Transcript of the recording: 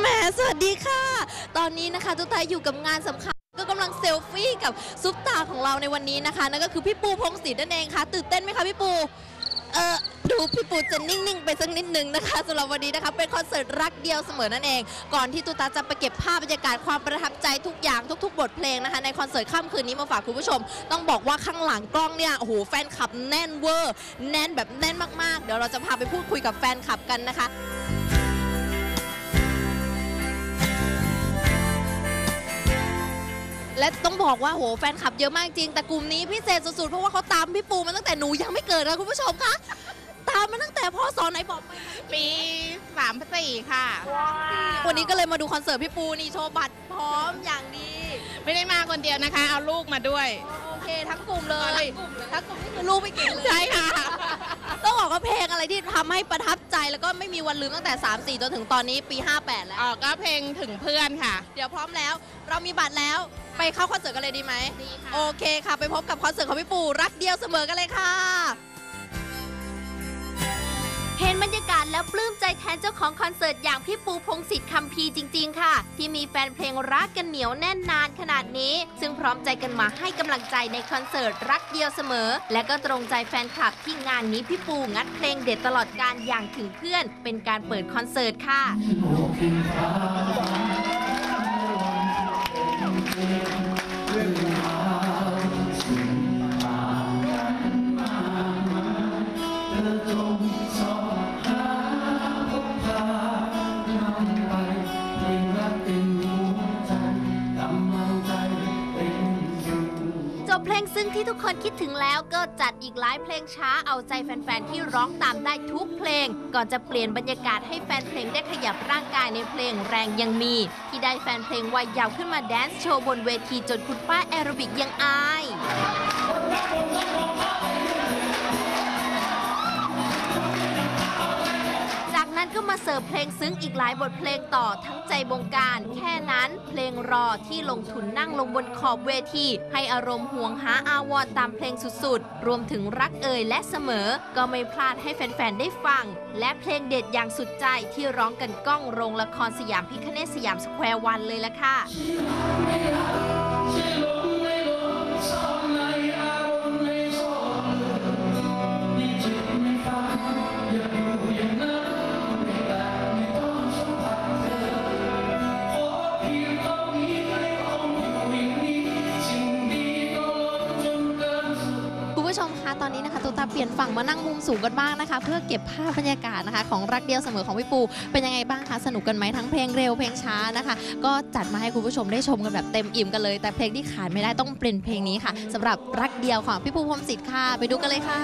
แหมสวัสดีค่ะ ตอนนี้นะคะทุกท่าอยู่กับงานสำคัญ ก็กำลังเซลฟี่กับซุปตาของเราในวันนี้นะคะนั่นก็คือพี่ปูพงศิษฐ์นั่นเองค่ะ ตื่นเต้นไหมคะพี่ปูเออดูพี่ปูจะนิ่ง ๆ ไปสักนิดนึงนะคะสำหรับวันนี้นะคะเป็นคอนเสิร์ตรักเดียวเสมอนั่นเอง ก่อนที่ตุตาจะไปเก็บภาพบรรยากาศความประทับใจทุกอย่างทุก ๆ บทเพลงนะคะ ในคอนเสิร์ตค่ำคืนนี้มาฝากคุณผู้ชม ต้องบอกว่าข้างหลังกล้องเนี่ยโอ้โหแฟนคลับแน่นเวอร์ แน่นแบบแน่นมากๆ เดี๋ยวเราจะพาไปพูดคุยกับแฟนคลับกันนะคะ และต้องบอกว่าโหแฟนคลับเยอะมากจริง แต่กลุ่มนี้พิเศษสุดๆ เพราะว่าเขาตามพี่ปูมาตั้งแต่หนูยังไม่เกิดนะคุณผู้ชมคะตามมาตั้งแต่พ่อสอนไหนบอกไปปีสามสี่ค่ะ วันนี้ก็เลยมาดูคอนเสิร์ตพี่ปูนี่โชว์บัตรพร้อมอย่างดี ไม่ได้มาคนเดียวนะคะ เอาลูกมาด้วย โอเคทั้งกลุ่มเลย ทั้งกลุ่มนี่คือลูกไม่เก่งเลยใช่ค่ะ ต้องบอกว่าเพลงอะไรที่ทำให้ประทับใจแล้วก็ไม่มีวันลืมตั้งแต่ 3 4 จนถึงตอนนี้ปี 58 แล้วออกก็เพลงถึงเพื่อนค่ะ เดี๋ยวพร้อมแล้ว เรามีบัตรแล้ว ไปเข้าคอนเสิร์ตกันเลยดีไหมดีค่ะ โอเคค่ะ ไปพบกับคอนเสิร์ตของพี่ปูรักเดียวเสมอกันเลยค่ะ เห็นบรรยากาศแล้วปลื้มใจแทนเจ้าของคอนเสิร์ตอย่างพี่ปูพงศิษฐ์คำพีร์จริง ๆ ค่ะ ที่มีแฟนเพลงรักกันเหนียวแน่นนานขนาดนี้ ซึ่งพร้อมใจกันมาให้กำลังใจในคอนเสิร์ตรักเดียวเสมอ และก็ตรงใจแฟนคลับที่งานนี้พี่ปูงัดเพลงเด็ดตลอดการอย่างถึงเพื่อน เป็นการเปิดคอนเสิร์ตค่ะจ ที่ทุกคนคิดถึงแล้วก็จัดอีกหลายเพลงช้าเอาใจแฟนๆ ที่ร้องตามได้ทุกเพลง ก่อนจะเปลี่ยนบรรยากาศให้แฟนเพลงได้ขยับร่างกายในเพลงแรงยังมี ที่ได้แฟนเพลงวัยเยาว์ขึ้นมาแดนซ์โชว์บนเวทีจนคุณป้าแอโรบิกยังอาย เสิร์ฟเพลงซึ้งอีกหลายบทเพลงต่อทั้งใจบงการ แค่นั้นเพลงรอที่ลงทุนนั่งลงบนขอบเวที ให้อารมณ์ห่วงหาอาวรณ์ตามเพลงสุดๆ รวมถึงรักเอ่ยและเสมอ ก็ไม่พลาดให้แฟน ๆ ได้ฟัง และเพลงเด็ดอย่างสุดใจที่ร้องกันก้องโรงละครสยามพิคเนตสยามสแควร์วันเลยละค่ะ เปลี่ยนฝั่งมานั่งมุมสูงกันบ้างนะคะ เพื่อเก็บภาพบรรยากาศนะคะ ของรักเดียวเสมอของพี่ปู เป็นยังไงบ้างคะสนุกกันไหมทั้งเพลงเร็วเพลงช้านะคะ ก็จัดมาให้คุณผู้ชมได้ชมกันแบบเต็มอิ่มกันเลย แต่เพลงที่ขาดไม่ได้ต้องเป็นเพลงนี้ค่ะสำหรับรักเดียวของพี่ปูพรมศิษฐ์ค่ะ ไปดูกันเลยค่ะ